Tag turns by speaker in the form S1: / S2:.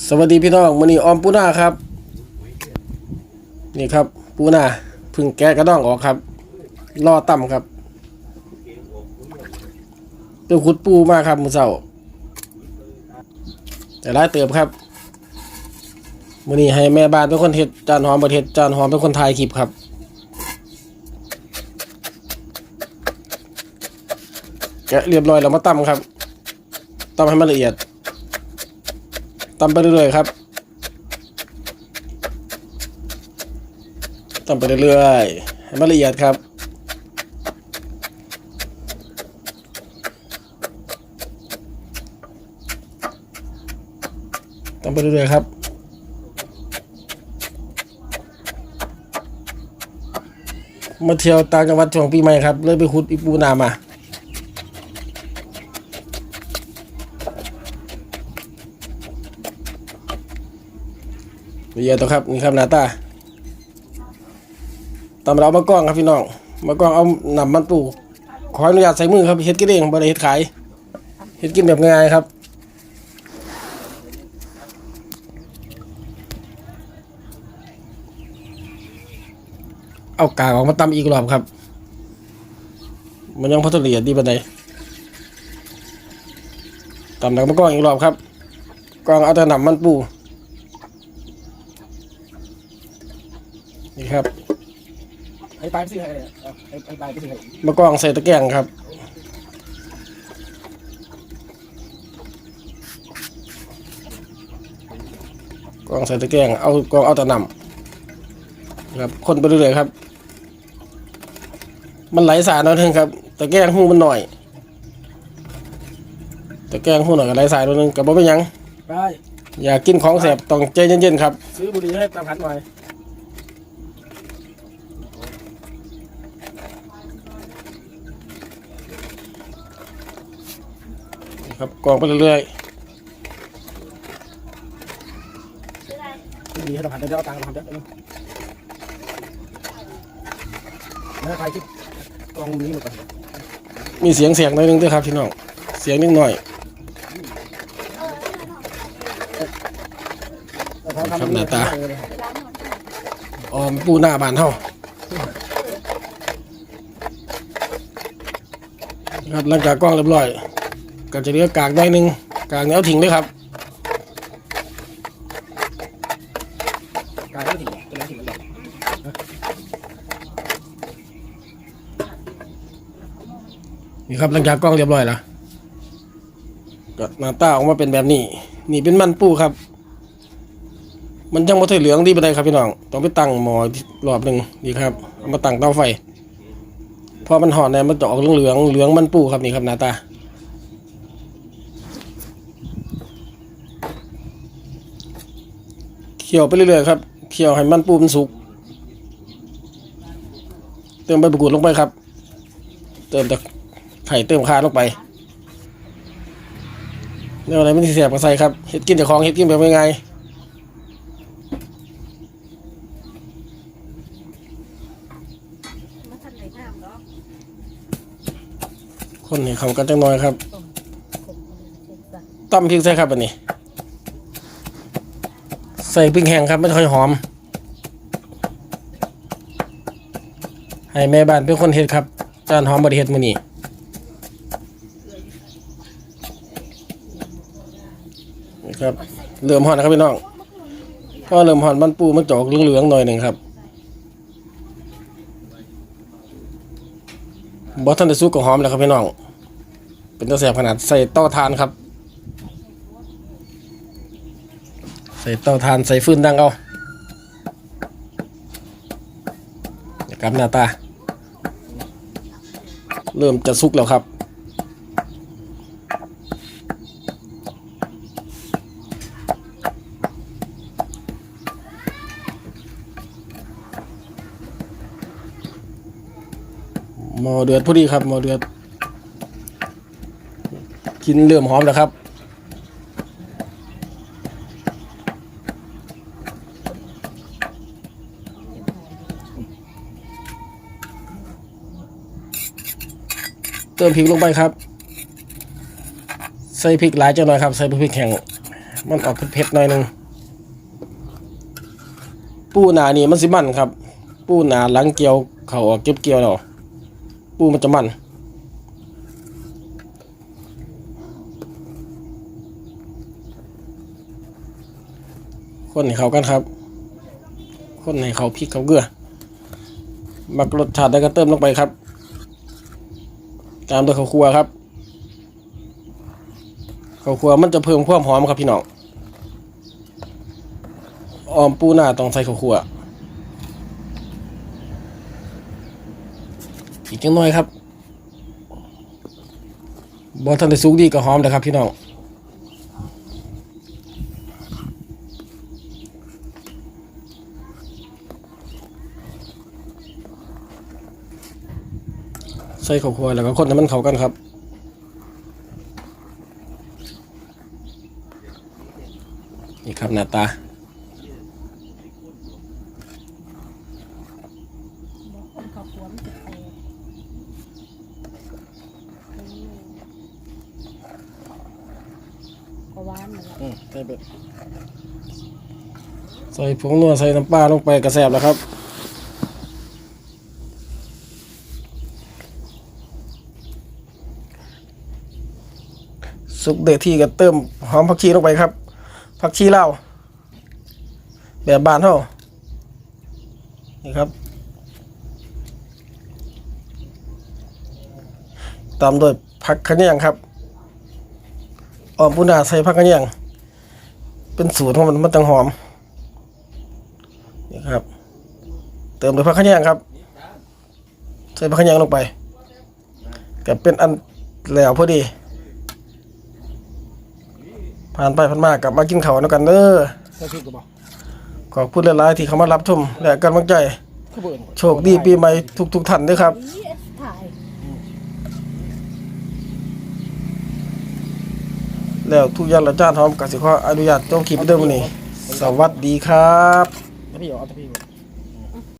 S1: สวัสดีพี่น้องมื้อนี้ออมปูนาครับ นี่ครับปูนาพึ่งแกะกระด้องออกครับรอต่ำครับเดี๋ยวขุดปูมากครับมือเช้าแต่ร้ายเติบครับมือนี้ให้แม่บ้านเป็นคนเฮ็ดจานหอมประเทศจานหอมเป็นคนถ่ายคลิปครับแกะเรียบร้อยแล้วมาตำครับตำให้มันละเอียด ตำไปเรื่อยๆครับตำไปเรื่อยๆให้มันละเอียดครับตำไปเรื่อยๆครับมาเที่ยวต่างจังหวัดช่วงปีใหม่ครับ เลยไปขุดอีปูนามา ละเอียดตัวครับนี่ครับหน้าตาตำเรามากล้องครับพี่น้องมากล้องเอานำมันปลูกขออนุญาตใส่มือครับเฮ็ดกินเองบ่ได้เฮ็ดขายเฮ็ดกินแบบง่ายครับเอากากออกมาตำอีกรอบครับ มันยังพัฒเอียดดีปานใดตำแล้วมากล้องอีกรอบครับกล้องเอาแต่หนำมันปู นี่ครับ
S2: ไอ้ปลายไปสิไอ้ไอ้ไอ้ปลายไปสิไอ้
S1: มะกรองใส่ตะแกรงครับกรองใส่ตะแกรงเอากรองเอาแต่นำครับคนไปเรื่อยๆครับ มันไหลสารนั่นเองครับตะแกรงหูมันหน่อยตะแกรงหูหน่อยกับไหลสายนิดนึงกับบ่เป็นหยัง
S2: ไป
S1: อยากกินของแสบต้องใจเย็นๆครับ
S2: ซื้อบุหรี่ให้ตามพันหน่อย
S1: ครับกรองไปเรื่อย
S2: บุหรี่ให้ตามพันเดี๋ยวเอาตังค์ตามพันเดี๋ยวแล้วใครคิดกองนี้หมดไป
S1: ๆมีเสียงเสียงหน่อยนึงด้วยครับพี่น้องเสียงนิดหน่อยครับหน้าตาออมปูหน้าบานเฮาครับหลังจากกล้องเรียบร้อย ก็จะเลือกากได้หนึ่งกากเนี้ยเอาทิ้งเลยครับ
S2: กายไม่ถึงเป็นอะไรถึงมันหรอก
S1: นี่ครับหลังจากกล้องเรียบร้อยแล้วก็หน้าตาออกมาเป็นแบบนี้ นี่เป็นมันปูครับ มันยังบ่ถอยเหลืองดีไปได้ครับพี่น้องต้องไปตั้งหม้อรอบหนึ่งนี่ครับเอามาตั้งเตาไฟพอมันหอนเนี่ยมันจะออกเหลืองเหลืองมันปูครับนี่ครับหน้าตา คี่ยวไปเรื่อยๆครับเคี่ยวให้มันปูมันสุก เติมใบมะกรูดลงไปครับ เติมตะไข่เติมข่าลงไปเรื่องอะไรไม่ได้เสียบมาใส่ครับเฮ็ดกินจากของเฮ็ดกินแบบง่ายๆ
S3: มาทันไหนน้ำเนาะ
S1: คนให้เขากันจังน้อยครับ
S3: ขมขมจ้ะ
S1: ตำพริกใส่ครับอันนี้ ใส่พริกแห้งครับไม่ค่อยหอม ให้แม่บ้านเป็นคนเฮ็ดครับ จานหอมบริเฮ็ดมือนี่ครับเริ่มหอนนะครับพี่น้องพอเริ่มหอนมันปูมันจอกเหลืองๆหน่อยหนึ่งครับบอทันได้สุกก็หอมแล้วครับพี่น้อง เป็นตัวแสบขนาดใส่เต้าทานครับ ใส่เตาทานใส่ฟืนดังเอานะครับหน้าตา เริ่มจะสุกแล้วครับหมอเดือดพอดีครับหมอเดือดกินเริ่มหอมแล้วครับ ติมพริกลงไปครับ ใส่พริกหลายจังหน่อยครับ ใส่พริกแข็ง มันออกเผ็ดๆหน่อยหนึงปูหนานี่มันสิมันครับ ปูหนาหลังเกี่ยวเขาออกเก็บเกี่ยวแล้วปูมันจะมันคนให้เขากันครับ คนให้เขาพริกเขาเกลือมักรสชาติได้ก็เติมลงไปครับ ตามด้วยข้าวคั่วครับข้าวคั่วมันจะเพิ่มความหอมครับพี่น้องออมปูหน้าต้องใส่ข้าวคั่วอีกจังน้อยครับบอทันได้สุกดีก็หอมเลยครับพี่น้อง ใส่ข้าวคั่วแล้วก็คนให้มันเข้ากันครับนี่ครับหน้าตา
S3: บอกคนเขาขวมนจะแตกก็หวานนั่นแหละ
S1: ใส่เบ็ดใส่ผงนัวใส่น้ำปลาลงไปกระแสบแล้วครับ สุกเดที่ก็เติมหอมผักชีลงไปครับผักชีเลาแบบบานเท่านี่ครับตามด้วยผักขะแยงครับออมปูนาใส่ผักขะแยงเป็นสูตรของมันมันตังหอมนี่ครับ เติมด้วยผักขะแยงครับ ใส่ผักขะแยงลงไปก็เป็นอันแล้วพอดี ผ่านไปผ่านมากลับมากินข้าวแล้วกันเด้อ
S2: ใส่พริกก็บอก
S1: ขอบคุณหลายๆที่เข้ามารับชมและกำลังใจ
S2: ข้าวเบิ่น
S1: โชคดีปีใหม่ทุกๆท่านด้วยครับ
S3: ถ่าย
S1: แล้วทุกอย่างละจ้านหอมกับสิขออนุญาตจงคลิปเดิมอนี้ สวัสดีครับ
S2: ตะพี่เอาตะพี่ก่อน